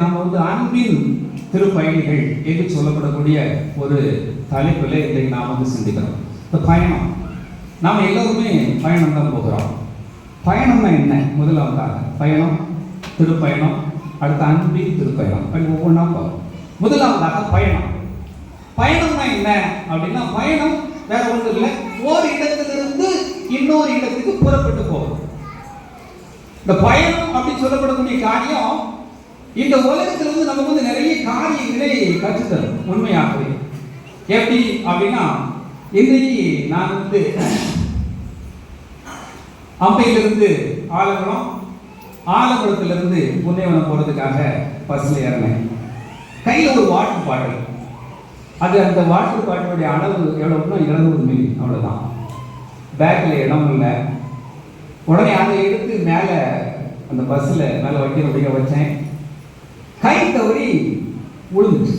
நாம் வந்து அன்பின் திருப்பயணிகள் என்று சொல்லப்படக்கூடிய ஒரு தலைப்பில் இன்றைக்கு நாம் வந்து சிந்திக்கிறோம். இந்த பயணம். நாம் எல்லோருமே பயணம் தான் போகிறோம். பயணம்னா என்ன? முதலாவதாக பயணம் திருப்பயணம் அடுத்த அன்பின் திருப்பயணம். அப்படி ஒவ்வொன்றா போகும் முதலாவதாக பயணம். பயணம்னா என்ன அப்படின்னா பயணம் வேற ஒன்றும் இல்லை. ஒரு இடத்திலிருந்து இன்னொரு இடத்துக்கு புறப்பட்டு போகும் இந்த பயணம் அப்படின்னு சொல்லப்படக்கூடிய காரியம் இந்த உலகத்துல வந்து நமக்கு வந்து நிறைய காரியங்களை கற்றுத்தரும் உண்மையாகவே. எப்படி அப்படின்னா இன்றைக்கு நான் வந்து அம்பையிலிருந்து ஆலங்குளம் ஆலங்குளத்திலிருந்து புண்ணியவனம் போகிறதுக்காக பஸ்ஸில் ஏறினேன். கையில் ஒரு வாட்டர் பாட்டில் அது அந்த வாட்டர் பாட்டிலுடைய அளவு எவ்வளோன்னா இருநூறு மில்லி அவ்வளோதான் பேக்கில் இடம் இல்லை. உடனே அதை எடுத்து மேலே அந்த பஸ்ஸில் மேலே வட்டி வைக்க வச்சேன். கை தவறி விழுந்துச்சு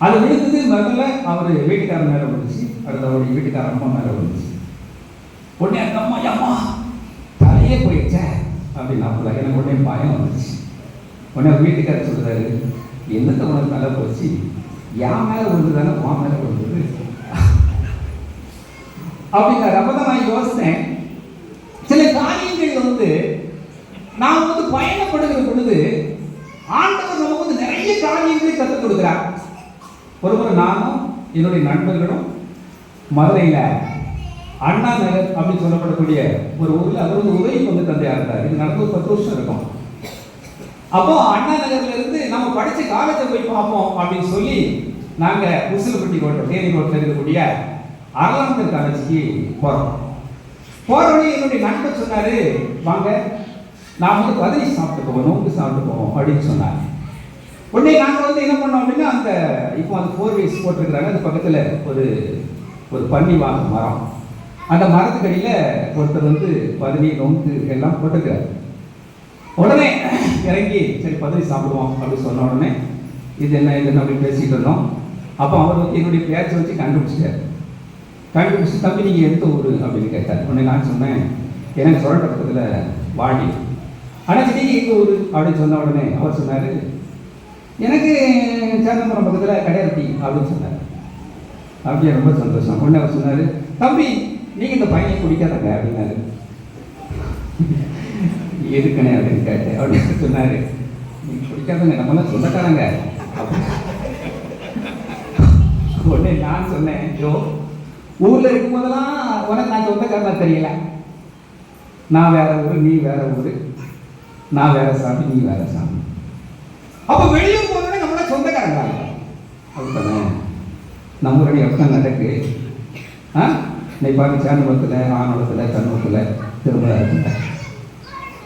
அது விழுந்தது முதல்ல அவர் வீட்டுக்காரர் மேலே விழுந்துச்சு அடுத்து அவருடைய வீட்டுக்கார அம்மா மேலே விழுந்துச்சு உடனே அந்த அம்மா அம்மா தலையே போயிடுச்சே அப்படின்னு அப்பல எனக்கு உடனே பயம் வந்துச்சு. உடனே வீட்டுக்காரர் சொல்கிறாரு என்னத்த உனக்கு மேலே போச்சு? என் மேலே விழுந்ததானே உன் மேலே விழுந்தது அப்படிங்கிற அப்போ தான் நான் யோசித்தேன் சில காரியங்கள் வந்து நாம் வந்து பயணப்படுகிற பொழுது ஆண்டவர் நமக்கு வந்து நிறைய காரியங்களை கற்றுக் கொடுக்கிறார். ஒரு முறை நானும் என்னுடைய நண்பர்களும் மதுரையில் அண்ணா நகர் அப்படின்னு சொல்லப்படக்கூடிய ஒரு ஊரில் அவர் வந்து உதவி வந்து தந்தையாக இருந்தார். இது நடந்து ஒரு பத்து வருஷம் இருக்கும். அப்போ அண்ணா நகர்ல இருந்து நம்ம படிச்ச காலேஜை போய் பார்ப்போம் அப்படின்னு சொல்லி நாங்க உசிலப்பட்டி கோட்டை தேனி ரோட்டில் இருக்கக்கூடிய அருளாந்தர் காலேஜுக்கு போறோம். போற வழி என்னுடைய நண்பர் சொன்னாரு வாங்க நான் வந்து பதவி சாப்பிட்டு போவோம் நோம்பு சாப்பிட்டு போவோம் அப்படின்னு சொன்னாங்க. உடனே நாங்கள் வந்து என்ன பண்ணோம் அப்படின்னா அந்த இப்போ அந்த ஃபோர் வேஸ் போட்டிருக்கிறாங்க. அந்த பக்கத்தில் ஒரு ஒரு பன்னி வாங்க மரம். அந்த மரத்துக்கடியில் ஒருத்தர் வந்து பதவி நோக்கு எல்லாம் போட்டிருக்கிறார். உடனே இறங்கி சரி பதவி சாப்பிடுவோம் அப்படின்னு சொன்ன உடனே இது என்ன இது அப்படின்னு பேசிட்டு இருந்தோம். அப்போ அவர் வந்து என்னுடைய பேச்சை வச்சு கண்டுபிடிச்சிட்டார். கண்டுபிடிச்சி தம்பி நீங்கள் எடுத்த ஊர் அப்படின்னு கேட்டார். உடனே நான் சொன்னேன் எனக்கு சொல்கிற பக்கத்தில் வாடி ஆனால் நீங்கள் எங்கள் ஊர் அப்படின்னு சொன்ன உடனே அவர் சொன்னார் எனக்கு சேந்தபுரம் பக்கத்தில் கடையரட்டி அப்படின்னு சொன்னார். அப்படியே ரொம்ப சந்தோஷம். உடனே அவர் சொன்னார் தம்பி நீங்கள் இந்த பையனை குடிக்காதங்க அப்படின்னாரு. எதுக்கணே அப்படின்னு கேட்டேன். அப்படின்னு சொன்னார் நீங்கள் குடிக்காதங்க நம்மளாம் சொந்தக்காரங்க. உடனே நான் சொன்னேன் ஜோ ஊரில் இருக்கும் போதெல்லாம் உனக்கு நான் சொந்தக்காரனா தெரியல. நான் வேற ஊர் நீ வேற ஊர். நான் வேற சாமி நீ வேற சாமி. அப்ப வெளியே போனோட நம்மள சொந்தக்காரங்க அப்படித்தானே நம்ம ரெடி நடக்கு. ஆ? நீ பாருங்க சேந்தபுரத்தில் ஆனோளத்தில் கண்ணூரத்தில் திரும்ப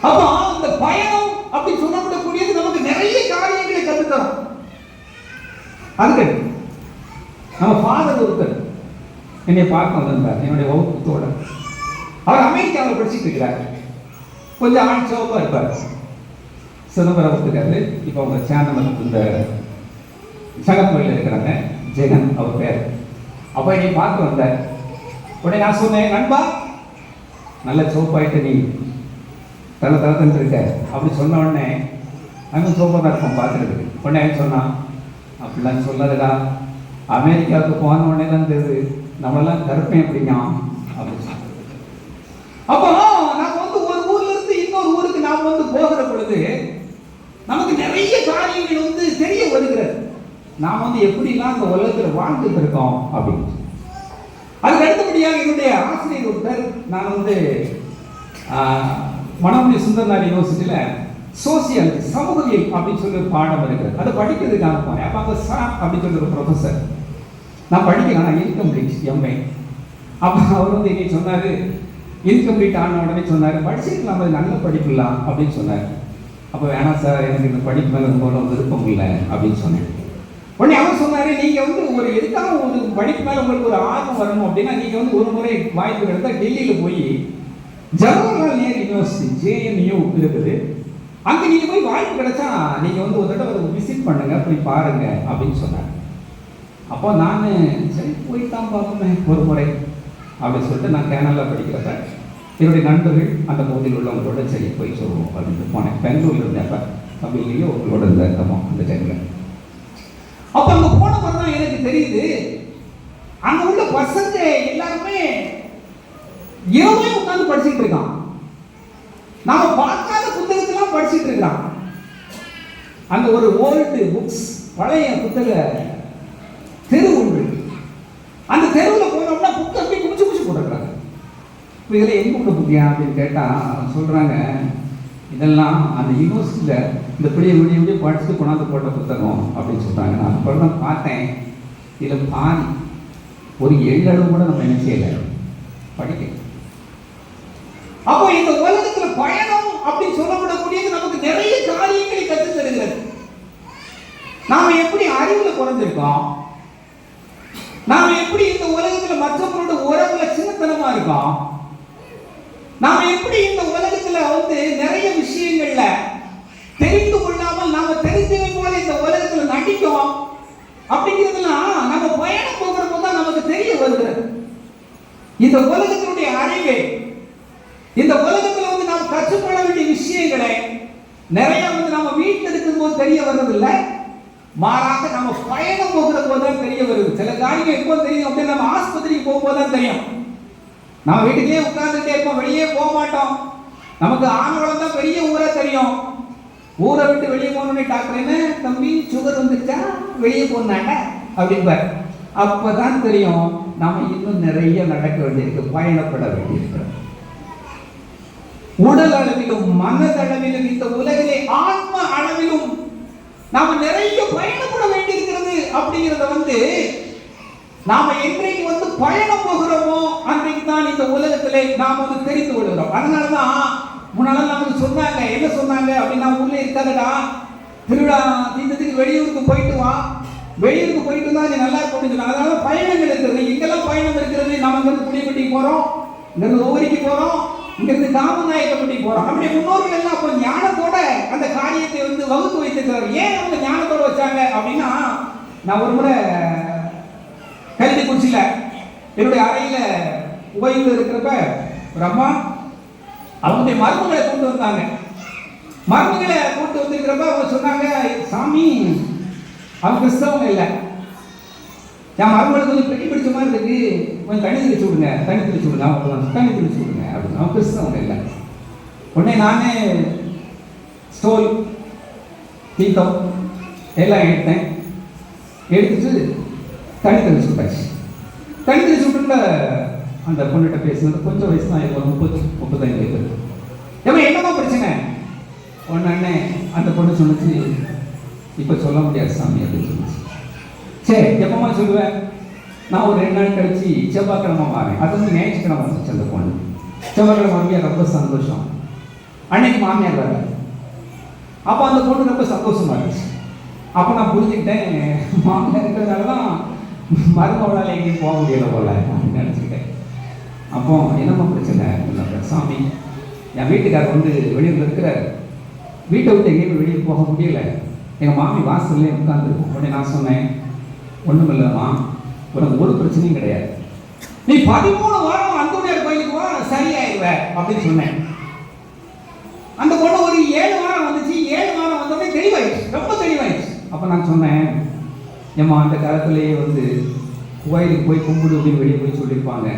அப்போ அந்த பயணம் அப்படி சொல்லப்படக்கூடியது நமக்கு நிறைய காரியங்களை கற்றுத்தரும். அதுக்கு நம்ம ஃபாதர் ஒருத்தர் என்னை பார்க்க வந்திருந்தார். என்னுடைய வகுப்பத்தோட அவர் அமெரிக்காவில் படிச்சுட்டு இருக்கிறார். கொஞ்சம் ஆண் சிவப்பாக இருப்பார். சிதம்பரம் ஒத்துக்காரு இப்போ அவங்க சேனல் இந்த சங்கப்பள்ளியில் இருக்கிறாங்க ஜெகன் அவர் பேர். அப்போ என்னை பார்க்க வந்த உடனே நான் சொன்னேன் நண்பா நல்ல சோப்பாயிட்டு நீ தலை தளத்துன்னு இருக்க. அப்படி சொன்ன உடனே அங்கே சோப்பாக இருக்கும் பார்த்துருக்கு உடனே சொன்னான் அப்படிலாம் சொல்லாதடா. அமெரிக்காவுக்கு போன உடனே தான் தெரியுது நம்மளாம் கருப்பேன் அப்படிங்க அப்படி அப்போ நான் வந்து ஒரு ஊர்ல இருந்து இன்னொரு ஊருக்கு நாம் வந்து போகிற நமக்கு நிறைய காரியங்கள் வந்து தெரிய வருகிறது. நாம் வந்து எப்படிலாம் இந்த உலகத்தில் வாழ்ந்துட்டு இருக்கோம் அப்படின்னு. அதுக்கு அடுத்தபடியாக என்னுடைய ஆசிரியர் ஒருத்தர் நான் வந்து மனமுடி மணமணி யூனிவர்சிட்டியில் சோசியல் சமூகவியல் அப்படின்னு சொல்லி ஒரு பாடம் இருக்குது அதை படிக்கிறதுக்காக போனேன். அப்போ அங்கே சா அப்படின்னு சொல்லி ஒரு ப்ரொஃபஸர் நான் படிக்கலாம் நான் இன்கம்ப்ளீட் எம்ஏ அப்போ அவர் வந்து என்னை சொன்னார் இன்கம்ப்ளீட் ஆன உடனே சொன்னார் படிச்சிருக்கலாம் அது நல்ல படிக்கலாம் அப்படின்னு சொன்னார். அப்போ வேணாம் சார் எனக்கு இந்த படிப்பு மேலே ரொம்ப விருப்பம் இல்லை அப்படின்னு சொன்னேன். உடனே அவர் சொன்னார் நீங்கள் வந்து ஒரு எதுக்காக உங்களுக்கு படிப்பு மேலே உங்களுக்கு ஒரு ஆர்வம் வரணும் அப்படின்னா நீங்கள் வந்து ஒரு முறை வாய்ப்பு கிடைத்தா டெல்லியில் போய் ஜவஹர்லால் நேரு யூனிவர்சிட்டி ஜேஎன்யூ இருக்குது. அங்கே நீங்கள் போய் வாய்ப்பு கிடைச்சா நீங்கள் வந்து ஒரு தடவை விசிட் பண்ணுங்கள் போய் பாருங்கள் அப்படின்னு சொன்னார். அப்போ நான் சரி போய் தான் பார்ப்போமே ஒரு முறை அப்படின்னு சொல்லிட்டு நான் கேனலில் படிக்கிறப்ப என்னுடைய நண்பர்கள் அந்த பகுதியில் உள்ளவங்களோட சரி போய் சொல்லுவோம் அப்படின்னு போனேன். பெங்களூர்ல இருந்தேன் அப்போ உங்களோட இந்த அந்த டைமில் அப்போ அங்கே போன தான் எனக்கு தெரியுது அங்கே உள்ள பசங்க எல்லாருமே இரவே உட்காந்து படிச்சுட்டு இருக்கான். நாம பார்க்காத புத்தகத்தெல்லாம் படிச்சுட்டு இருக்கான் அங்க ஒரு ஓல்டு புக்ஸ் பழைய புத்தக தெரு ஒன்று அந்த தெருவில் போனோம்னா புக்கு அப்படியே குமிச்சு குமிச்சு போட்டுருக்காங்க இப்போ இதில் எங்க உள்ள புக்கியா அப்படின்னு கேட்டால் சொல்கிறாங்க இதெல்லாம் அந்த யூனிவர்சிட்டியில் இந்த பெரிய முடிய முடிய படிச்சுட்டு கொண்டாந்து போட்ட புத்தகம் அப்படின்னு சொல்கிறாங்க நான் அப்புறம் தான் பார்த்தேன். இதில் பாதி ஒரு எழுதளவு கூட நம்ம என்ன செய்யலை? படிக்க அப்போ இந்த உலகத்துல பயணம் அப்படின்னு சொல்லப்படக்கூடியது நமக்கு நிறைய காரியங்களை கற்று தருகிறது. நாம எப்படி அறிவுல குறைஞ்சிருக்கோம்? நாம எப்படி இந்த உலகத்துல மற்றவங்களோட உறவுல சின்னத்தனமா இருக்கோம் நாம எப்படி இந்த உலகத்துல வந்து நிறைய விஷயங்கள்ல தெரிந்து கொள்ளாமல் நாம தெரிஞ்சவை போல இந்த உலகத்துல நடிக்கும் அப்படிங்கிறதுலாம் நம்ம பயணம் போகிறப்போ தான் நமக்கு தெரிய வருகிறது இந்த உலகத்தினுடைய அறிவை இந்த உலகத்துல வந்து நாம் கற்றுக்கொள்ள வேண்டிய விஷயங்களை நிறைய வந்து நம்ம வீட்டில் இருக்கும்போது தெரிய வர்றதில்லை. மாறாக நம்ம பயணம் போகிற போது தான் தெரிய வருது. சில காரியங்கள் எப்போ தெரியும் அப்படின்னு நம்ம ஆஸ்பத்திரிக்கு போகும்போது தான் தெரியும். நம்ம வீட்டுக்கே உட்கார்ந்துட்டே இருப்போம் வெளியே போக மாட்டோம். நமக்கு ஆண்களும் தான் பெரிய ஊரா தெரியும். ஊரை விட்டு வெளியே போகணும்னு டாக்டர் என்ன? தம்பி சுகர் வந்துச்சா? வெளியே போனாங்க அப்படிம்பார். அப்பதான் தெரியும். நாம் இன்னும் நிறைய நடக்க வேண்டியிருக்கு பயணப்பட வேண்டியிருக்கிறோம் உடல் அளவிலும் மனதளவிலும் இந்த உலகிலே ஆத்ம அளவிலும் நாம் நிறைய பயணப்பட வேண்டியிருக்கிறது அப்படிங்கிறத வந்து நாம என்றைக்கு வந்து பயணம் போகிறோமோ அன்றைக்கு தான் இந்த உலகத்திலே நாம் வந்து தெரிந்து கொள்கிறோம். அதனாலதான் முன்னால நமக்கு சொன்னாங்க என்ன சொன்னாங்க அப்படின்னா ஊர்ல இருக்காதடா திருவிழா தீர்ந்ததுக்கு வெளியூருக்கு போயிட்டு வா வெளியூருக்கு போயிட்டு வந்தா நீ நல்லா இருக்கும் அதனால பயணங்கள் இருக்கிறது. இங்கெல்லாம் பயணம் இருக்கிறது. நம்ம இங்கிருந்து புளியப்பட்டி போறோம். இங்கிருந்து ஒவ்வொருக்கு போறோம். இங்கிருந்து காமநாயக்கப்பட்டி போறோம். நம்முடைய முன்னோர்கள் எல்லாம் அப்போ ஞானத்தோட அந்த காரியத்தை வந்து வகுத்து வைத்திருக்கிறார். ஏன் அவங்க ஞானத்தோட வச்சாங்க அப்படின்னா நான் ஒரு முறை கல்வி குறிச்சில என்னுடைய அறையில உபயோகம் இருக்கிறப்ப ஒரு அம்மா அவங்களுடைய மருமகளை கொண்டு வந்தாங்க. மருமகளை கொண்டு வந்திருக்கிறப்ப அவங்க சொன்னாங்க சாமி அவன் கிறிஸ்தவங்க இல்லை. என் மருமகளுக்கு கொஞ்சம் பெட்டி பிடிச்ச மாதிரி இருக்கு. கொஞ்சம் தண்ணி தெளிச்சு விடுங்க. தண்ணி தெளிச்சு விடுங்க. அவங்க தண்ணி தெளிச்சு விடுங்க. அப்படின்னு. அவன் கிறிஸ்தவங்க இல்லை. உடனே நானே ஸ்டோல் தீர்த்தம் எல்லாம் எடுத்தேன். எடுத்துட்டு தண்ணி தெளிச்சு விட்டாச்சு. தண்ணி தெளிச்சு விட்டுல அந்த பொண்ணுகிட்ட பேசுனது கொஞ்சம் வயசு தான் இருக்கும் முப்பத்தி முப்பத்தஞ்சு வயசு ஏமா என்னமா பிரச்சனை? உடனே அந்த பொண்ணு சொன்னச்சு இப்போ சொல்ல முடியாது சாமி அப்படின்னு சொல்லி சரி எப்பமா சொல்லுவேன்? நான் ஒரு ரெண்டு நாள் கழிச்சு செவ்வாய்க்கிழமை வரேன். அது வந்து ஞாயிற்றுக்கிழமை வந்துச்சு அந்த பொண்ணு. செவ்வாய்க்கிழமை மாமியார் ரொம்ப சந்தோஷம். அன்னைக்கு மாமியார் வர அப்போ அந்த பொண்ணு ரொம்ப சந்தோஷமா இருந்துச்சு. அப்போ நான் புரிஞ்சுக்கிட்டேன் மாமியார் இருக்கிறதுனால தான் மருமகளால் எங்கேயும் போக முடியல போல அப்படின்னு நினச்சிக்கிட்டேன். அப்போ என்னம்மா பிரச்சனை? சாமி என் வீட்டுக்காரர் வந்து வெளியூரில் இருக்கிறார். வீட்டை விட்டு எங்கேயும் வெளியே போக முடியல. எங்கள் மாமி வாசல்லே உட்காந்துருக்கும் உடனே நான் சொன்னேன் ஒன்றும் இல்லைம்மா உனக்கு ஒரு பிரச்சனையும் கிடையாது. நீ பதிமூணு வாரம் அந்தோனியார் கோயிலுக்கு வா சரியாயிருவ அப்படின்னு சொன்னேன். அந்த பொண்ணு ஒரு ஏழு வாரம் வந்துச்சு. ஏழு வாரம் வந்தோடனே தெளிவாயிடுச்சு. ரொம்ப தெளிவாயிடுச்சு. அப்போ நான் சொன்னேன் ஏம்மா அந்த காலத்திலேயே வந்து கோயிலுக்கு போய் கும்பிடு அப்படின்னு வெளியே போய் சொல்லியிருப்பாங்க.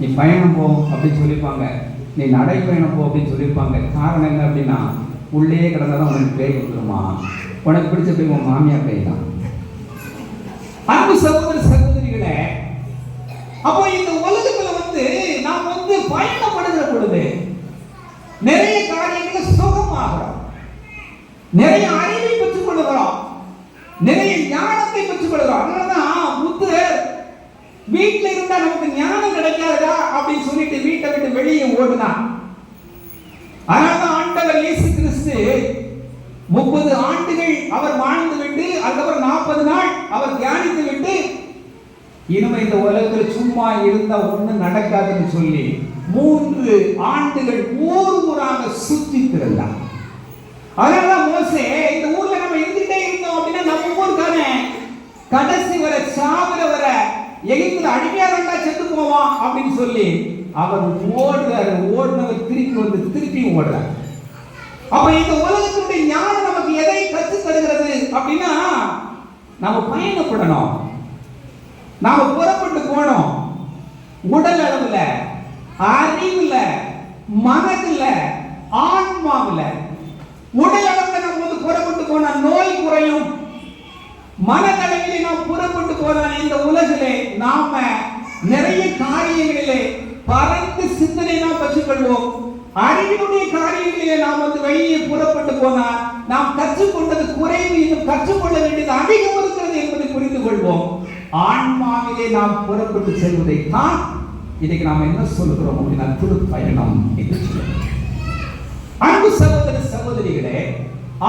நீ பயணம் போ அப்படின்னு சொல்லியிருப்பாங்க. நீ நடைப்பயணம் போ அப்படின்னு சொல்லியிருப்பாங்க. காரணம் என்ன அப்படின்னா உள்ளே கிடந்தாதான் உனக்கு பேய் வந்துருமா? உனக்கு பிடிச்ச பேய் உன் மாமியார் பேய் தான். அன்பு சகோதர சகோதரிகளை அப்போ இந்த உலகத்துல வந்து நாம் வந்து பயணப்படுகிற பொழுது நிறைய காரியங்களை சுகமாகிறோம் நிறைய அறிவை பெற்றுக் கொள்கிறோம் நிறைய ஞானத்தை பெற்றுக் கொள்கிறோம் அதனாலதான் புத்தர் வீட்டில் இருந்தா நமக்கு ஞானம் கிடைக்காதா அப்படின்னு சொல்லிட்டு வீட்டை விட்டு வெளியே ஓடுனா அதனாலதான் ஆண்டவர் இயேசு கிறிஸ்து முப்பது ஆண்டுகள் அவர் வாழ்ந்து விட்டு அதுக்கப்புறம் நாற்பது நாள் அவர் தியானித்து விட்டு இனிமே இந்த உலகத்தில் சும்மா இருந்தா ஒண்ணு நடக்காதுன்னு சொல்லி மூன்று ஆண்டுகள் ஊர் ஊராக சுத்தி திறந்தார் அதனாலதான் மோசே இந்த ஊர்ல நம்ம இருந்துட்டே இருந்தோம் அப்படின்னா நம்ம ஊருக்காரன் கடைசி வர சாவர வர எகிப்துல அடிமையா இருந்தா செத்து போவான் அப்படின்னு சொல்லி அவர் ஓடுறாரு ஓடினவர் திருப்பி வந்து திருப்பியும் ஓடுறாரு. அப்ப இந்த உலகத்தினுடைய ஞானம் நமக்கு எதை கற்று தருகிறது அப்படின்னா நாம பயணப்படணும். நாம புறப்பட்டு போனோம் உடல் அளவுல அறிவுல மனதுல ஆன்மாவுல. உடல் அளவுல நம்ம வந்து புறப்பட்டு போனா நோய் குறையும். மனதளவிலே நாம் புறப்பட்டு போனால் இந்த உலகிலே நாம நிறைய காரியங்களிலே பறந்து சிந்தனை நாம் பெற்றுக்கொள்வோம் அறிவினுடைய காரியங்களிலே நாம் வந்து வெளியே புறப்பட்டு போனால் நாம் கற்றுக்கொண்டது குறைவு இன்னும் கற்றுக்கொள்ள வேண்டியது அதிகம் இருக்கிறது என்பதை புரிந்து கொள்வோம். ஆன்மாவிலே நாம் புறப்பட்டு செல்வதை தான் இன்னைக்கு நாம் என்ன சொல்லுகிறோம் அப்படின்னா திருப்பயணம் என்று சொல்லுவோம் அன்பு சகோதர சகோதரிகளே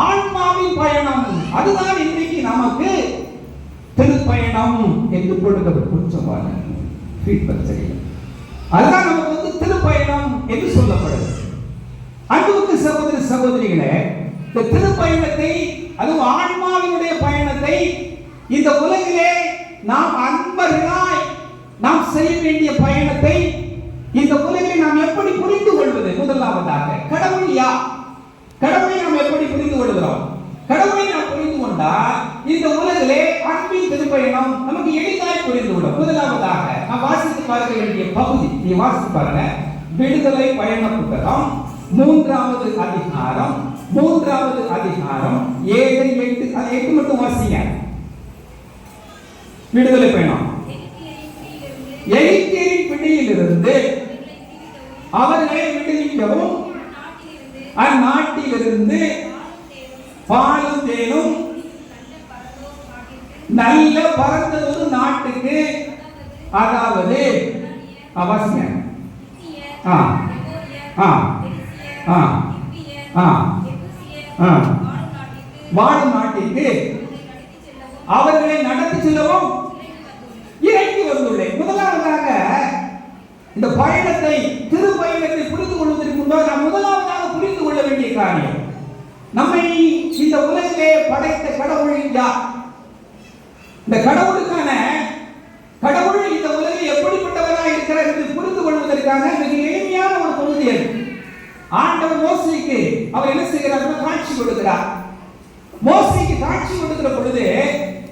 ஆன்மாவின் பயணம் அதுதான் இன்றைக்கு நமக்கு திருப்பயணம் என்று கொடுக்கப்பட்ட கொஞ்சம் ஃபீட்பேக் சரியில்லை அதுதான் நமக்கு வந்து திருப்பயணம் என்று சொல்லப்படுது. அன்புக்கு சகோதர சகோதரிகளே இந்த திருப்பயணத்தை அதுவும் ஆன்மாவினுடைய பயணத்தை இந்த உலகிலே நாம் அன்பர்களாய் நாம் செய்ய வேண்டிய பயணத்தை இந்த உலகில் நாம் எப்படி புரிந்து கொள்வது? முதலாவதாக கடவுள் யா கடவுளை நாம் எப்படி புரிந்து கொள்கிறோம்? கடவுளை நாம் புரிந்து கொண்டால் இந்த உலகிலே அன்பின் திருப்பயணம் நமக்கு எளிதாய் புரிந்துவிடும். முதலாவதாக நாம் வாசித்து பார்க்க வேண்டிய பகுதி நீ வாசித்து பாருங்க. விடுதலை பயண புத்தகம் மூன்றாவது அதிகாரம் மூன்றாவது அதிகாரம் ஏழு எட்டு அது எட்டு மட்டும் வாசிங்க. விடுதலை பயணம். எகிப்தியரின் பிடியிலிருந்து அவர்களை விடுவிக்கவும் அந்நாட்டிலிருந்து பாலும் தேனும் நல்ல ஒரு நாட்டுக்கு. அதாவது அவசியம். ஆ. ஆ. ஆ. ஆ. ஆ. வாழும் நாட்டிற்கு அவர்களை நடத்தி செல்லவும் இறங்கி வந்துள்ளேன். முதலாவதாக இந்த பயணத்தை திரு பயணத்தை புரிந்து கொள்வதற்கு முன்பாக நாம் முதலாவதாக புரிந்து கொள்ள வேண்டிய காரியம். நம்மை இந்த உலகிலே படைத்த கடவுள் யார்? இந்த கடவுளுக்கான கடவுள் இந்த உலகில் எப்படிப்பட்டவராக இருக்கிறார் என்று புரிந்து கொள்வதற்காக மிக எளிமையான ஒரு பகுதி அது. ஆண்டவர் மோசிக்கு அவர் என்ன செய்கிறார் காட்சி கொடுக்கிறார். மோசிக்கு காட்சி கொடுக்கிற பொழுது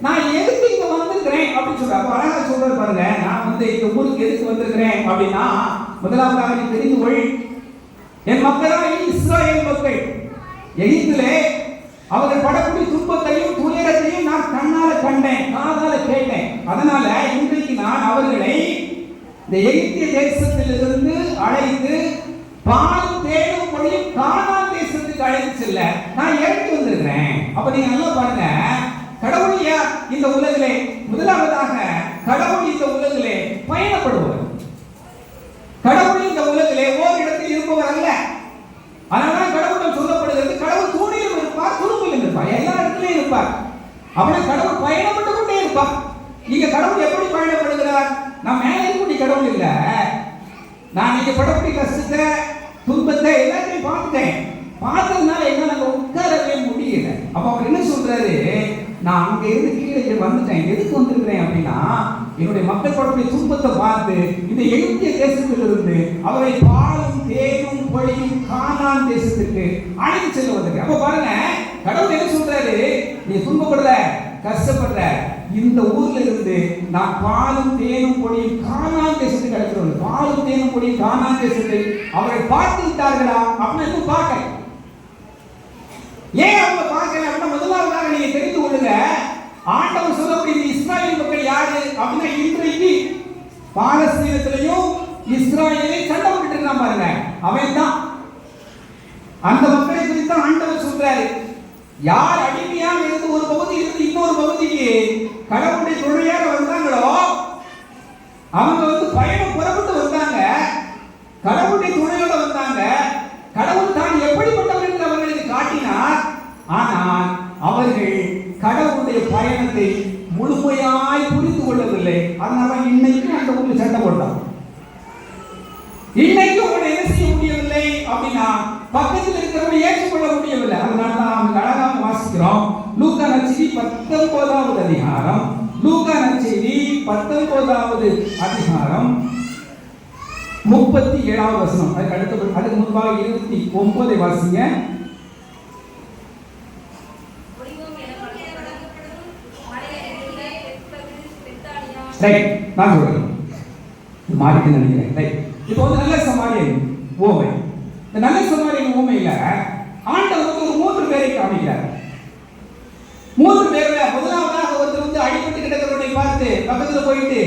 நான் எதுக்கு இங்க வந்திருக்கிறேன்? அப்படின்னு சொல்ற அழகா சொல்றாரு பாருங்க நான் வந்து இந்த ஊருக்கு எதுக்கு வந்திருக்கிறேன்? அப்படின்னா முதலாவதாக நீ தெரிந்து கொள். என் மக்களாக இஸ்ராயேல் மக்கள் எகிப்திலே அவர்கள் படக்கூடிய துன்பத்தையும் துயரத்தையும் நான் கண்ணால கண்டேன் காதால கேட்டேன். அதனால இன்றைக்கு நான் அவர்களை இந்த எகிப்திய தேசத்திலிருந்து அழைத்து பால் தேடும் மொழியும் காணான் தேசத்துக்கு அழைத்து செல்ல நான் இறங்கி வந்திருக்கிறேன். அப்ப நீங்க நல்லா பாருங்க. கடவுள் இந்த உலகிலே முதலாவதாக கடவுள் இந்த உலகிலே பயணப்படுவார் கடவுள் இந்த உலகிலே ஓரிடத்தில் இருப்பவர் அல்ல அதனால கடவுள் சொல்லப்படுகிறது கடவுள் தூணிலும் இருப்பார் துரும்பிலும் இருப்பார் எல்லா இடத்துலயும் இருப்பார் அவனை கடவுள் பயணப்பட்டு கொண்டே இருப்பான். நீங்க கடவுள் எப்படி பயணப்படுகிறார்? நான் மேலே இருக்கக்கூடிய கடவுள் இல்ல. நான் நீங்க படப்படி கஷ்டத்தை துன்பத்தை எல்லாத்தையும் பார்த்துட்டேன். பார்த்ததுனால என்ன அங்க உட்காரவே முடியல. அப்ப அவர் என்ன சொல்றாரு? நான் அங்க இருந்து கீழே வந்துட்டேன். எதுக்கு வந்திருக்கிறேன் அப்படின்னா என்னுடைய மக்கள் படக்கூடிய துன்பத்தை பார்த்து இந்த எகிப்திய தேசத்திலிருந்து அவரை பாலும் தேனும் பொழியும் காணான் தேசத்துக்கு அழைத்து செல்ல வந்திருக்கேன் அப்ப பாருங்க கடவுள் என்ன சொல்றாரு? நீ துன்பப்படுற கஷ்டப்படுற. இந்த ஊர்ல இருந்து நான் பாலும் தேனும் பொடியும் காணான் தேசத்துக்கு அழைக்கிறோம் பாலும் தேனும் பொடியும் காணான் தேசத்தை அவரை பார்த்து விட்டார்களா? அப்படின்னு இன்னும் பார்க்க ஏன் அவங்க பார்க்கல? அப்படின்னா முதலாவதாக நீங்க தெரிந்து கொள்ளுங்க. ஆண்டவர் சொல்லக்கூடிய இந்த இஸ்ராயல் மக்கள் யாரு? அப்படின்னா இன்றைக்கு பாலஸ்தீனத்திலையும் இஸ்ராயலை சண்டை போட்டுட்டு இருக்கான் பாருங்க. அவன் தான் அந்த மக்களை குறித்து தான் ஆண்டவர் சொல்றாரு. யார் அடிமையாக இருந்து ஒரு பகுதியிலிருந்து இன்னொரு பகுதிக்கு கடவுளுடைய தொழிலாக வந்தாங்களோ அவங்க வந்து பயணம் புறப்பட்டு வந்தாங்க. கடவுளுடைய துணையோட வந்தாங்க. கடவுள் தான் எப்படிப்பட்டவர் என்று அவர்களுக்கு காட்டினார். ஆனால் அவர்கள் கடவுளுடைய பயணத்தை முழுமையாய் புரிந்து கொள்ளவில்லை. அதனால பத்தொன்பதாவது அதிகாரம் லூகா நற்செய்தி பத்தொன்பதாவது அதிகாரம் முப்பத்தி ஏழாவது வசனம். அதுக்கு அடுத்த அதுக்கு முன்பாக இருபத்தி ஒன்பதை வாசிங்க. நினைக்கிறேன். ரைட் நல்ல சமாளியம் ஓமை. நல்ல சமாளியம் ஓமையில ஆண்டவருக்கு மூன்று பேரை காமிக்கிறார். மூன்று பேர் பக்கத்துல போயிட்டு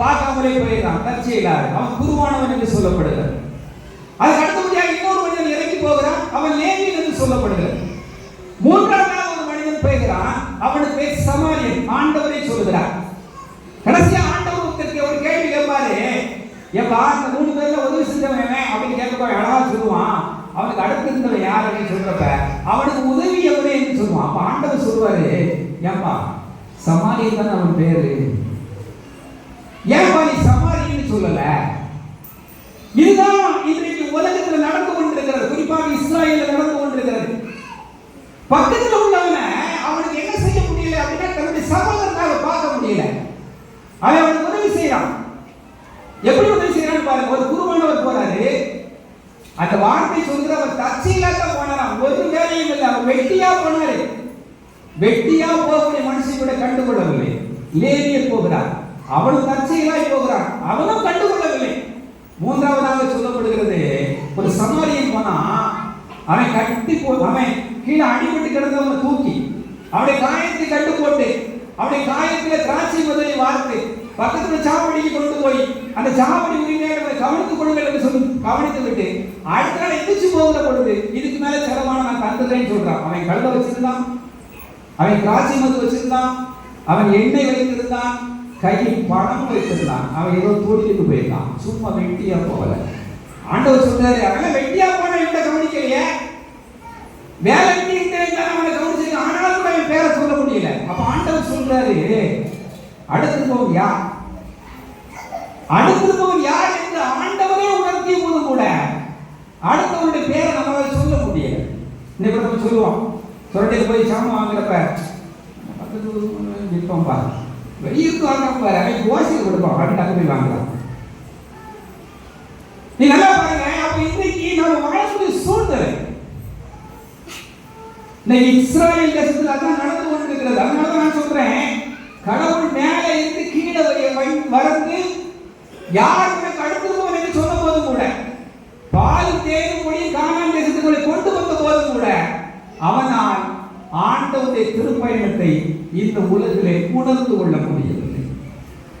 பார்க்காமலே போயிடுறான். தற்செயலாறு அவன் குருவானவன் என்று சொல்லப்படுகிறார் அதுக்கு அடுத்தபடியாக இன்னொரு மனிதன் இறங்கி போகிறான். அவன் லேவியன் என்று சொல்லப்படுகிறார் மூன்றாவதாக ஒரு மனிதன் போகிறான். அவனுக்கு பேர் சமாரியன். ஆண்டவரை சொல்லுகிறார். கடைசியா ஆண்டவர் ஒருத்தருக்கு ஒரு கேள்வி கேட்பாரு. ஏப்பா அந்த மூணு பேர்ல உதவி செஞ்சவன் எவன் அப்படின்னு கேட்க அழகா சொல்லுவான். அவனுக்கு அடுத்து இருந்தவன் யார் அப்படின்னு சொல்றப்ப அவனுக்கு உதவி எவனே என்று சொல்லுவான். அப்ப ஆண்டவர் சொல்லுவாரு ஏப்பா சமாரியன் தானே அவன் பேரு. ஏன் நீ சமாரியன்னு சொல்லல? இதுதான் இன்றைக்கு உலகத்தில் நடந்து கொண்டிருக்கிறது. குறிப்பாக இஸ்ராயல் நடந்து கொண்டிருக்கிறது. பக்கத்தில் உள்ளவன அவனுக்கு என்ன செய்ய முடியல அப்படின்னா தன்னுடைய சகோதரனால பார்க்க முடியல. அவன் அவனுக்கு உதவி செய்யறான் எப்படி உதவி செய்யறான்னு பாருங்க. ஒரு குருவானவர் போறாரு. அந்த வார்த்தை சொல்கிற அவர் தற்செயலா போனாராம். ஒரு வேலையும் இல்லை. அவர் வெட்டியா போனாரு. வெட்டியா போகக்கூடிய மனுஷன் கூட கண்டுகொள்ளவில்லை. லேவியர் போகிறார். அவனும் தற்செயலாய் போகிறான். அவனும் கண்டுகொள்ளவில்லை. மூன்றாவதாக சொல்லப்படுகிறது ஒரு சமாரியன் போனா அவன் கட்டி போ அவன் கீழே அடிபட்டு கிடந்தவனை தூக்கி அவனுடைய காயத்தை கட்டு போட்டு அவனுடைய காயத்துல திராட்சை முதலை வார்த்து பக்கத்துல சாவடிக்கு கொண்டு போய் அந்த சாவடி உரிமையாளர்களை கவனித்துக் கொள்ளுங்கள் என்று சொல்லி கவனித்து விட்டு அடுத்த நாள் எந்திரிச்சு போகிற பொழுது இதுக்கு மேல செலவான நான் தந்துடுறேன்னு சொல்றான். அவன் கழுத வச்சிருந்தான். அவன் திராட்சை மது வச்சிருந்தான். அவன் எண்ணெய் வைத்திருந்தான். கையில் பணம் வைத்திருந்தான். அவன் ஏதோ தொழிலுக்கு போயிருந்தான். சும்மா வெட்டியா போகல. ஆண்டவர் சொல்றாரு அவன் வெட்டியா போன இவனை கவனிக்கலையே? வேலை இருந்தாலும் அவனை கவனிச்சிருக்க. ஆனாலும் கூட அவன் பேரை சொல்ல முடியல. அப்ப ஆண்டவர் சொல்றாரு அடுத்து போகும் யார் அடுத்து போகும் யார் என்று ஆண்டவரே உணர்த்திய போது கூட அடுத்தவருடைய பேரை நம்மளால சொல்ல முடியல. இன்னைக்கு நம்ம சொல்லுவோம். சொரட்டையில் போய் சாமான் வாங்குறப்ப பக்கத்து நிற்போம் பாரு. வெளியூருக்கு வாங்க பாரு அவன் கோசி கொடுப்பான் அப்படின்னு டக்கு போய் வாங்கலாம் நீ நல்லா பாருங்க. அப்ப இன்னைக்கு நம்ம வாழக்கூடிய சூழ்நிலை இன்னைக்கு இஸ்ராயல் தேசத்துல அதான் நடந்து கொண்டிருக்கிறது. அதனால நான் சொல்றேன். கடவுள் மேலே இருந்து கீழே வரந்து யார் உனக்கு அடுத்தவன் என்று சொன்ன போதும் கூட பால் தேடும் மொழி காணான் தேசத்துக்குள்ளே கொண்டு வந்த போதும் கூட அவருடைய திருப்பயணத்தை இந்த உலகிலே உணர்ந்து கொள்ள முடியவில்லை.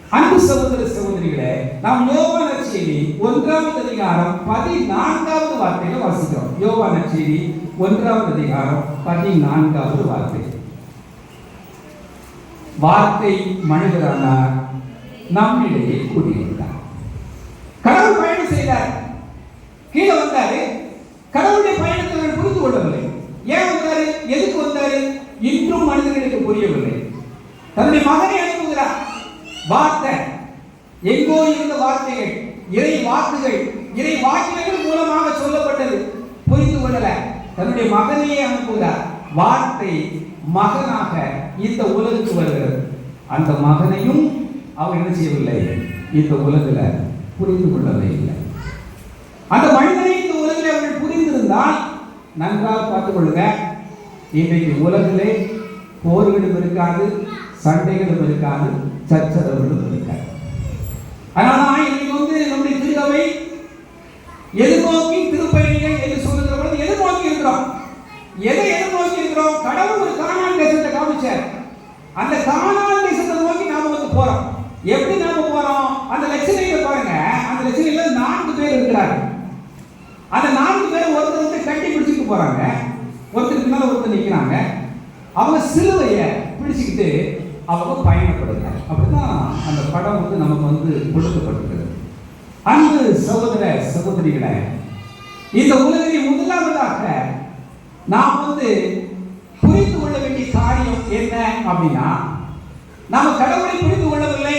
அன்பு சகோதர சகோதரிகளே நாம் யோவான செய்தி ஒன்றாவது அதிகாரம் பதினான்காவது வார்த்தையில வாசிக்கிறோம். யோவான செய்தி ஒன்றாவது அதிகாரம் பதினான்காவது வார்த்தை. வார்த்தை மனிதரானார் நம்மிடையே கூடியிருந்தார். கடவுள் பயணம் செய்தார். கீழே வந்தாரு. கடவுளுடைய பயணத்தை புரிந்து கொள்ளவில்லை. ஏன் வந்தாரு? எதுக்கு வந்தாரு? இன்றும் மனிதர்களுக்கு புரியவில்லை. தன்னுடைய மகனை அனுப்புகிறார். வார்த்தை. எங்கோ இருந்த வார்த்தைகள் இறை வாக்குகள் இறை வாக்கியங்கள் மூலமாக சொல்லப்பட்டது. புரிந்து கொள்ளல. தன்னுடைய மகனையே அனுப்புகிறார். வார்த்தை மகனாக இந்த உலகுக்கு வருகிறது. அந்த மகனையும் அவர் என்ன செய்யவில்லை? இந்த உலகில் புரிந்து கொள்ளவே இல்லை. அந்த மனிதனை இந்த உலகில் அவர்கள் புரிந்திருந்தால் நன்றாக பார்த்துக் கொள்ளுங்க. இன்றைக்கு உலகிலே போர்களும் இருக்காது சண்டைகளும் இருக்காது சச்சரவுகளும் இருக்காது. அதனால இன்னைக்கு வந்து நம்முடைய திருவை எதிர்நோக்கி திருப்பயணிகள் என்று சொல்லுகிற பொழுது எதிர்நோக்கி இருக்கிறோம். எதை எதிர்நோக்கி இருக்கிறோம்? கடவுள் ஒரு காணான் தேசத்தை காமிச்சார். அந்த காணான் தேசத்தை நோக்கி நாம வந்து போறோம். எப்படி நாம போறோம்? அந்த லட்சணையில பாருங்க. அந்த லட்சணையில நான்கு பேர் இருக்கிறார்கள். அந்த நான்கு பேர் ஒருத்தர் வந்து கட்டி பிடிச்சிட்டு போறாங்க ஒருத்தருக்கு மேல அவங்க சிலுவையை பிடிச்சுக்கிட்டு அவங்க பயணப்படுறாங்க. அப்படிதான் அந்த படம் வந்து நமக்கு வந்து கொடுக்கப்பட்டிருக்கிறது அன்பு சகோதர சகோதரிகளை இந்த உலகில் முதலாவதாக நாம் வந்து புரிந்து கொள்ள வேண்டிய காரியம் என்ன அப்படின்னா நாம கடவுளை புரிந்து கொள்ளவில்லை.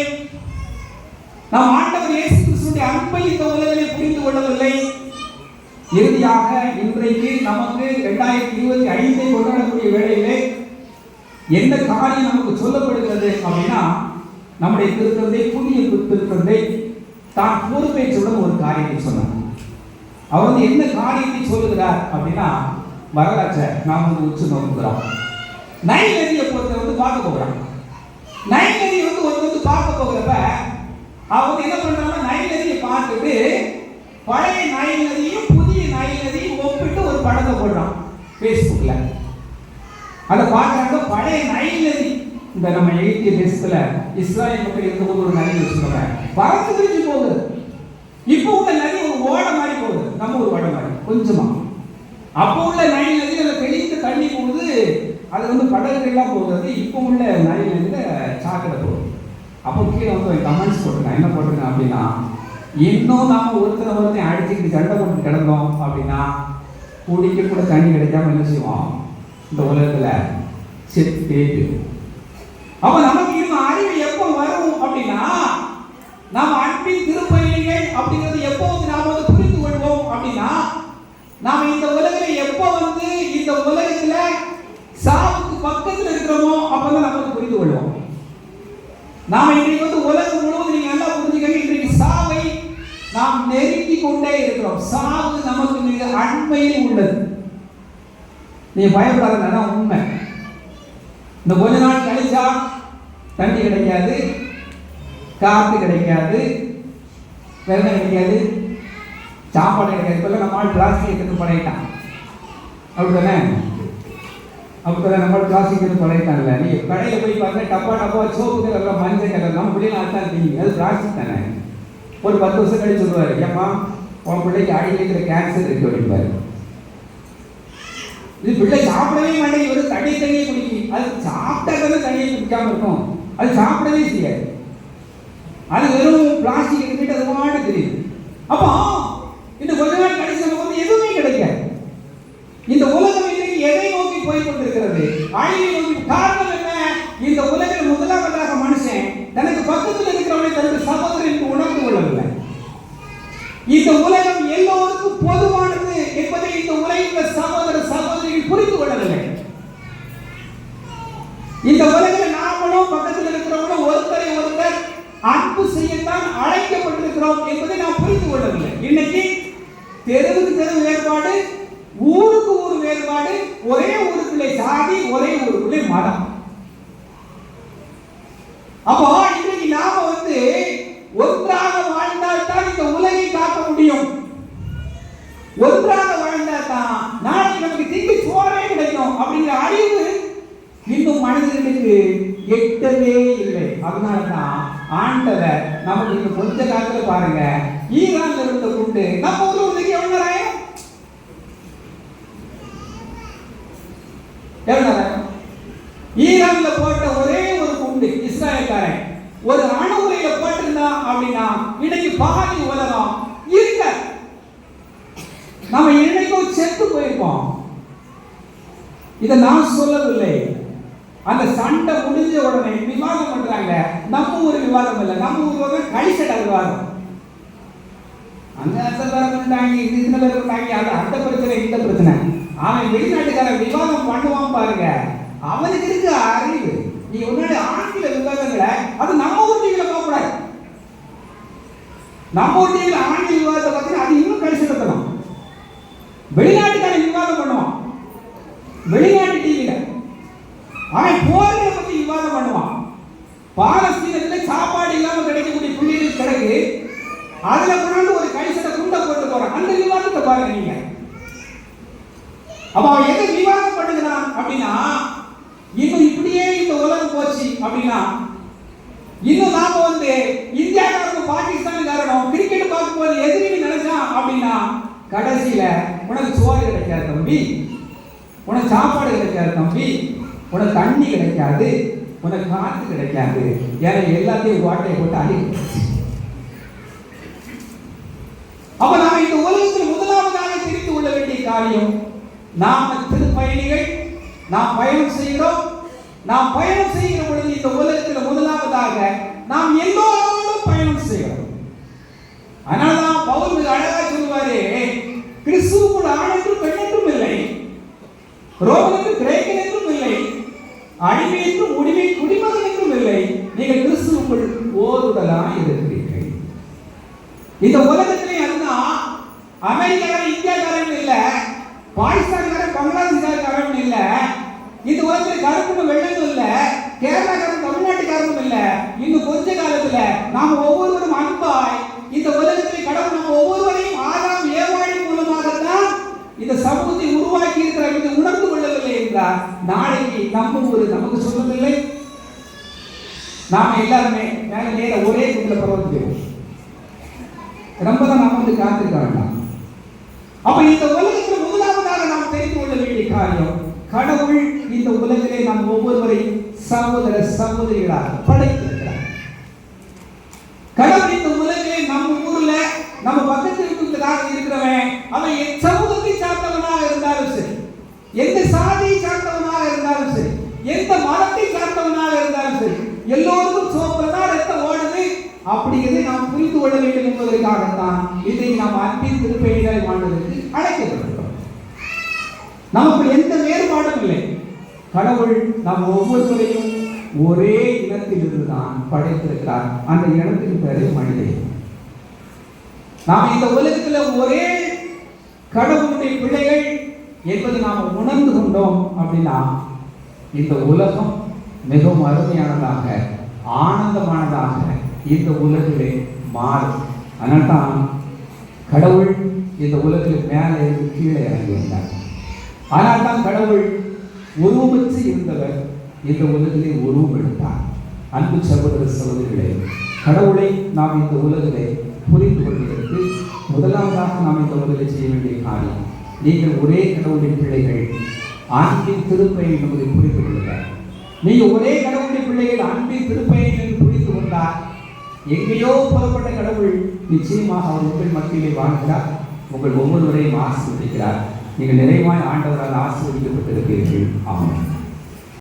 நாம் ஆண்டவர் இயேசு கிறிஸ்துவின் அன்பை இந்த உலகிலே புரிந்து கொள்ளவில்லை. இறுதியாக இன்றைக்கு நமக்கு இரண்டாயிரத்தி இருபத்தி ஐந்தை கொண்டாடக்கூடிய வேளையிலே எந்த காரியம் நமக்கு சொல்லப்படுகிறது அப்படின்னா நம்முடைய திருத்தந்தை புதிய திருத்தந்தை தான் பொறுப்பேற்றுடன் ஒரு காரியத்தை சொன்னார். அவர் வந்து எந்த காரியத்தை சொல்லுகிறார் அப்படின்னா வரலாற்றை நாம் வந்து உச்சு நோக்குகிறோம். நைல் நதியை பொறுத்த வந்து பார்க்க போகிறோம். நைல் நதி வந்து ஒரு வந்து பார்க்க போகிறப்ப அவங்க என்ன பண்றாங்கன்னா நைல் நதியை பார்த்துட்டு பழைய நைல் நதியும் புதிய நயனதையும் ஒப்பிட்டு ஒரு படத்தை போடுறான். ஃபேஸ்புக்கில் அதை பார்க்குறாங்க பழைய நயநதி இந்த நம்ம எயிட்டி தேசத்தில் இஸ்ராயல் மக்கள் இருக்கும்போது ஒரு நதி வச்சுக்கோங்க பறந்து பிரிஞ்சு போகுது. இப்போ உள்ள நதி ஒரு ஓடை மாதிரி போகுது. நம்ம ஒரு ஓட மாதிரி கொஞ்சமா. அப்போ உள்ள நதி அதில் தெளிந்து தண்ணி போகுது அது வந்து படகுகள்லாம் போகுது. இப்போ உள்ள நைல் நதியில் சாக்கடை போகுது. அப்போ கீழே வந்து கமெண்ட்ஸ் போட்டிருக்கேன். என்ன போட்டிருக்கேன் அப்படின்னா இன்னும் நாம் ஒருத்தரை ஒருத்தன் அடிச்சுக்கிட்டு சண்டை போட்டு கிடந்தோம் அப்படின்னா குடிக்க கூட தண்ணி கிடைக்காம என்ன செய்வோம் இந்த உலகத்தில் செத்து போயிடும். அப்போ நமக்கு இன்னும் அறிவு எப்போ வரும் அப்படின்னா நாம் அன்பின் திருப்பயணிகள் அப்படிங்கிறது எப்போ வந்து நாம் வந்து புரிந்து கொள்வோம் அப்படின்னா நாம் இந்த உலகில் எப்போ வந்து இந்த உலகத்தில் சாவுக்கு பக்கத்தில் இருக்கிறோமோ அப்பதான் நம்ம வந்து புரிந்து கொள்வோம் நாம் இன்றைக்கு வந்து உலகம் முழுவதும் நீங்கள் நல்லா புரிஞ்சுக்கங்க இன்றைக்கு சாவை நாம் நெருங்கி கொண்டே இருக்கிறோம். சாவு நமக்கு மிக அண்மையில் உள்ளது. நீ பயப்படாத உண்மை. இந்த கொஞ்ச நாள் கழிச்சா தண்ணி கிடைக்காது காற்று கிடைக்காது வெள்ளம் கிடைக்காது சாப்பாடு கிடைக்காது. இப்ப நம்ம பிளாஸ்டிக் எடுத்து பழையிட்டான் அப்படிதானே அப்படிதான் நம்ம பிளாஸ்டிக் எடுத்து பழையிட்டான்ல நீ கடையில் போய் பார்த்தா டப்பா டப்பா சோப்பு கலர்லாம் மஞ்சள் கலர் நம்ம பிள்ளைங்க அதான் அது பிளாஸ்டிக் தானே? ஒரு பத்து வருஷம் கழிச்சு சொல்லுவார் ஏம்மா உன் பிள்ளைக்கு அடியில் இருக்கிற கேன்சர் இருக்கு அப்படிம்பாரு இது பிள்ளை சாப்பிடவே மாட்டேங்குது. ஒரு தண்ணி தண்ணியை குடிக்கும் அது சாப்பிட்டா தண்ணியை குடிக்காம இருக்கும். அது சாப்பிடவே செய்யாது. அது வெறும் பிளாஸ்டிக் எடுத்துட்டு அது மாட்டு தெரியுது அப்போ இந்த கொஞ்ச நாள் கடைசி நமக்கு வந்து எதுவுமே கிடைக்காது இந்த உலகம் இன்னைக்கு எதை நோக்கி போய் கொண்டிருக்கிறது? அழிவை நோக்கி. காரணம் என்ன? இந்த உலகில் முதலாவதாக மனுஷன் தனக்கு பக்கத்தில் இருக்கிறவனை தனது சகோதரன் உணர்ந்து கொள்ளவில்லை இந்த உலகம் எல்லோருக்கும் பொதுவானது என்பதை இந்த உலகில் சகோதர சகோதரிகள் புரிந்து கொள்ளவில்லை. இந்த உலகில் நாமளும் பக்கத்தில் இருக்கிறவங்களும் ஒருத்தரை ஒருத்தர் அன்பு செய்யத்தான் அழைக்கப்பட்டிருக்கிறோம் என்பதை நாம் புரிந்து கொள்ளவில்லை. இன்னைக்கு தெருவுக்கு தெரு வேறுபாடு ஊருக்கு ஊர் வேறுபாடு ஒரே ஊருக்குள்ளே சாதி ஒரே ஊருக்குள்ளே மதம். அப்போ இன்றைக்கு நாம வந்து ஒன்றாக முடியும். ஒன்றாக வாழ்ந்தா தான் நாளை நமக்கு திரும்பி சோறே கிடைக்கும் அப்படிங்கிற அறிவு இன்னும் மனிதர்களுக்கு எட்டவே இல்லை. அதனால தான் ஆண்டவர் நமக்கு இந்த கொஞ்ச காலத்துல பாருங்க ஈரான்ல இருந்த குண்டு நம்ம ஊர்ல இன்னைக்கு எவ்வளவு எவ்வளவு ஈரான்ல போட்ட ஒரே ஒரு குண்டு இஸ்ராயல்காரன் ஒரு அணு உலையில போட்டிருந்தான் அப்படின்னா இன்னைக்கு பாதி உலகம் நம்ம என்னைக்கோ செத்து போயிருப்போம் இதை நான் சொல்லவில்லை. அந்த சண்டை முடிஞ்ச உடனே விவாதம் பண்றாங்க நம்ம ஊர் விவாதம் இல்லை நம்ம ஊர் வந்து கழிச்சட விவாதம். அந்த பேர் பண்ணிட்டாங்க இது இந்த பேர் பண்ணிட்டாங்க அது அந்த பிரச்சனை இந்த பிரச்சனை. அவன் வெளிநாட்டுக்காரன் விவாதம் பண்ணுவான் பாருங்க. அவனுக்கு இருக்கு அறிவு. நீ உன்னுடைய ஆங்கில விவாதங்களை அது நம்ம ஊர் டிவியில பார்க்கக்கூடாது. நம்ம ஊர் டிவியில ஆங்கில விவாதத்தை பார்த்தீங்கன்னா அது இன்னும் கழிச்செடுத்தணும் வெளிநாட்டுக்காரன் விவாதம் பண்ணுவான் வெளிநாட்டு டிவியில அவன் போர்களை பத்தி விவாதம் பண்ணுவான் பாலஸ்தீனத்துல சாப்பாடு இல்லாம கிடைக்கக்கூடிய புள்ளிகள் கிடக்கு அதுல கொண்டாந்து ஒரு கழிசட குண்டை போட்டு போறான் அந்த விவாதத்தை பாருங்க நீங்க அப்ப அவன் எதை விவாதம் பண்ணுகிறான் அப்படின்னா இன்னும் இப்படியே இந்த உலகம் போச்சு அப்படின்னா இன்னும் நாம வந்து இந்தியாக்காரனும் பாகிஸ்தானுக்காரனும் கிரிக்கெட் பார்க்கும்போது எதிரின்னு நினைச்சான் அப்படின்னா கடைசியில உனக்கு சோறு கிடைக்காது தம்பி உனக்கு சாப்பாடு கிடைக்காது தம்பி உனக்கு தண்ணி கிடைக்காது உனக்கு காற்று கிடைக்காது. ஏன்னா எல்லாத்தையும் வாட்டையை போட்டு அடி அப்ப நாம இந்த உலகத்தில் முதலாவதாக தெரிந்து கொள்ள வேண்டிய காரியம் நாம திருப்பயணிகள் நாம் பயணம் செய்கிறோம். நாம் பயணம் செய்கிற பொழுது இந்த உலகத்தில் முதலாவதாக நாம் எல்லோரோடும் பயணம் செய்கிறோம். அதனாலதான் பவுல் மிக அழகா சொல்லுவாரு கிறிஸ்துவுக்குள் ஆண் என்றும் பெண் என்றும் இல்லை. ரோமனுக்கு கிரேக்கனுக்கு அடிமைக்கும் முடிவை குடிமகனுக்கும் இல்லை. நீங்கள் கிறிஸ்துவுக்குள் ஓருடலாய் இருக்கிறீர்கள். இந்த உலகத்திலே அதுதான் அமெரிக்காரன் இந்தியாக்காரன் இல்ல. பாகிஸ்தான்காரன் பங்களாதேஷ்காரன் இல்ல. இந்த உலகத்தில் கருப்பு வெள்ளமும் இல்ல. கேரளாக்காரன் தமிழ்நாட்டுக்காரனும் இல்ல. இன்னும் கொஞ்ச காலத்துல நாம் ஒவ்வொருவரும் அன்பாய் இந்த உலகத்தில் கடவுள் நம்ம ஒவ்வொருவரையும் ஆறாம் ஏவாழி மூலமாக தான் இந்த சமூகத்தை உருவாக்கி ஒரு நமக்கு சொல்லவில்லை. நாம் எல்லாருமே மேல நேர ஒரே குண்டில பரவத்து ரொம்ப தான் நாம வந்து காத்திருக்க அப்ப இந்த உலகத்தில் முதலாவதாக நாம் தெரிந்து கொள்ள வேண்டிய காரியம் கடவுள் இந்த உலகிலே நாம் ஒவ்வொருவரையும் சகோதர சகோதரிகளாக படைத்திருக்கிறார். கடவுள் இந்த உலகிலே நம்ம ஊர்ல நம்ம பக்கத்தில் இருக்கிறதாக இருக்கிறவன் அவன் எச்சம் சமூகத்தை சார்ந்தவனாக இருந்தாலும் சரி எந்த சாதியை சார்ந்தவனாக இருந்தாலும் சரி எந்த மதத்தை சார்ந்தவனாக இருந்தாலும் சரி எல்லோருக்கும் சோப்பதான் ரத்தம் ஓடுது. அப்படிங்கிறதை நாம் புரிந்து கொள்ள வேண்டும் என்பதற்காகத்தான் இதை நாம் அன்பின் திருப்பெயரை வாழ்வதற்கு அழைக்கப்பட்டிருக்கிறோம். நமக்கு எந்த வேறுபாடும் இல்லை. கடவுள் நம் ஒவ்வொருவரையும் ஒரே இனத்திலிருந்து தான் படைத்திருக்கிறார். அந்த இனத்தின் பேரு மனிதன். நாம் இந்த உலகத்தில் ஒரே கடவுளுடைய பிள்ளைகள் என்பதை நாம் உணர்ந்து கொண்டோம் அப்படின்னா இந்த உலகம் மிகவும் அருமையானதாக ஆனந்தமானதாக இந்த உலகிலே மாறும். அதனால் தான் கடவுள் இந்த உலகில் மேலே இருந்து கீழே இறங்கி வந்தார். ஆனால் தான் கடவுள் உருவமற்று இருந்தவர் இந்த உலகிலே உருவம் எடுத்தார். அன்பு சகோதர சகோதரிகளே கடவுளை நாம் இந்த உலகிலே புரிந்து கொள்வதற்கு முதலாவதாக நாம் இந்த உலகில் செய்ய வேண்டிய காரியம் நீங்கள் ஒரே கடவுளின் பிள்ளைகள் அன்பின் திருப்பையை என்பதை புரிந்து கொள்ளுங்கள். நீங்கள் ஒரே கடவுளுடைய பிள்ளைகள் அன்பின் திருப்பையை என்று புரிந்து கொண்டால் எங்கேயோ புறப்பட்ட கடவுள் நிச்சயமாக அவர் உங்கள் மத்தியிலே வாழ்கிறார் உங்கள் ஒவ்வொருவரையும் ஆசீர்வதிக்கிறார். நீங்கள் நிறைவாய் ஆண்டவரால் ஆசீர்வதிக்கப்பட்டிருக்கிறீர்கள் ஆமாம்